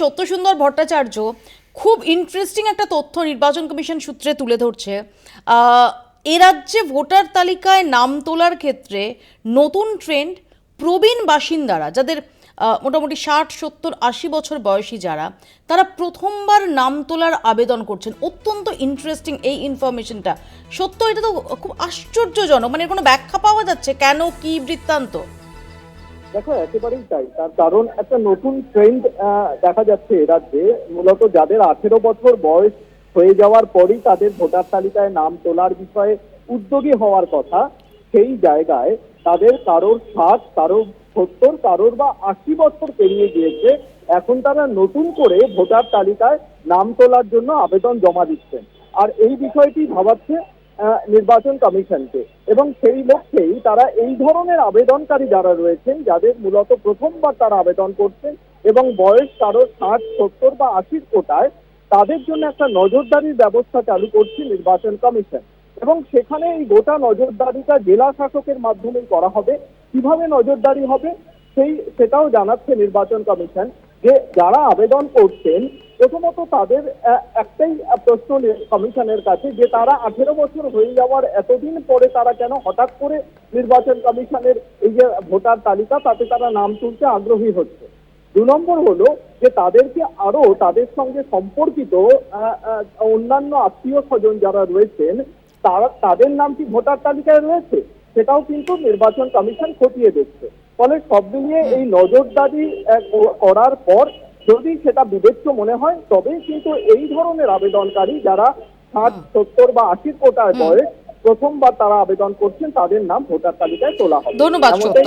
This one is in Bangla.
সত্যসুন্দর ভট্টাচার্য খুব ইন্টারেস্টিং একটা তথ্য নির্বাচন কমিশন সূত্রে তুলে ধরছে। এ রাজ্যে ভোটার তালিকায় নাম তোলার ক্ষেত্রে নতুন ট্রেন্ড প্রবীণ বাসিন্দারা, যাদের মোটামুটি ষাট, সত্তর, আশি বছর বয়সী যারা, তারা প্রথমবার নাম তোলার আবেদন করছেন। অত্যন্ত ইন্টারেস্টিং এই ইনফরমেশনটা সত্য, এটা তো খুব আশ্চর্যজনক মানে কোনো ব্যাখ্যা পাওয়া যাচ্ছে কেন, কি বৃত্তান্ত? দেখো, একেবারেই তাই। তার কারণ একটা নতুন ট্রেন্ড দেখা যাচ্ছে রাজ্যে। মূলত যাদের আঠেরো বছর বয়স হয়ে যাওয়ার পরই তাদের ভোটার তালিকায় নাম তোলার বিষয়ে উদ্যোগী হওয়ার কথা, সেই জায়গায় তাদের কারোর ষাট, কারোর সত্তর, কারোর বা আশি বছর পেরিয়ে গিয়েছে। এখন তারা নতুন করে ভোটার তালিকায় নাম তোলার জন্য আবেদন জমা দিচ্ছেন। আর এই বিষয়টি ভাবাচ্ছে নির্বাচন কমিশনকে। এবং সেই লক্ষ্যেই তারা এই ধরনের আবেদনকারী যারা রয়েছেন, যাদের মূলত প্রথমবার তারা আবেদন করছেন এবং বয়স কারও ষাট, সত্তর বা আশির কোটায়, তাদের জন্য একটা নজরদারির ব্যবস্থা চালু করছে নির্বাচন কমিশন। এবং সেখানে এই গোটা নজরদারিটা জেলা শাসকের মাধ্যমেই করা হবে। কীভাবে নজরদারি হবে, সেই, সেটাও জানাচ্ছে নির্বাচন কমিশন যে যারা আবেদন করছেন প্রথমত তাদের একটাই প্রশ্ন কমিশনের কাছে যে তারা আঠেরো বছর হয়ে যাওয়ার এতদিন পরে তারা কেন হঠাৎ করে নির্বাচন কমিশনের এই যে ভোটার তালিকা, তাতে তারা নাম তুলতে আগ্রহী হচ্ছে। দু নম্বর হলো যে তাদেরকে আরও তাদের সঙ্গে সম্পর্কিত অন্যান্য আত্মীয় স্বজন যারা রয়েছেন, তারা, তাদের নাম কি ভোটার তালিকায় রয়েছে? সেটাও কিন্তু নির্বাচন কমিশন খতিয়ে দেখছে। ফলে সব মিলিয়ে এই নজরদারি করার পর যদি সেটা বিবেচ্য মনে হয় তবে কিন্তু এই ধরনের আবেদনকারী যারা ষাট সত্তর বা আশির কোটায় বয়স প্রথমবার তারা আবেদন করছেন তাদের নাম ভোটার তালিকায় তোলা হবে। ধন্যবাদ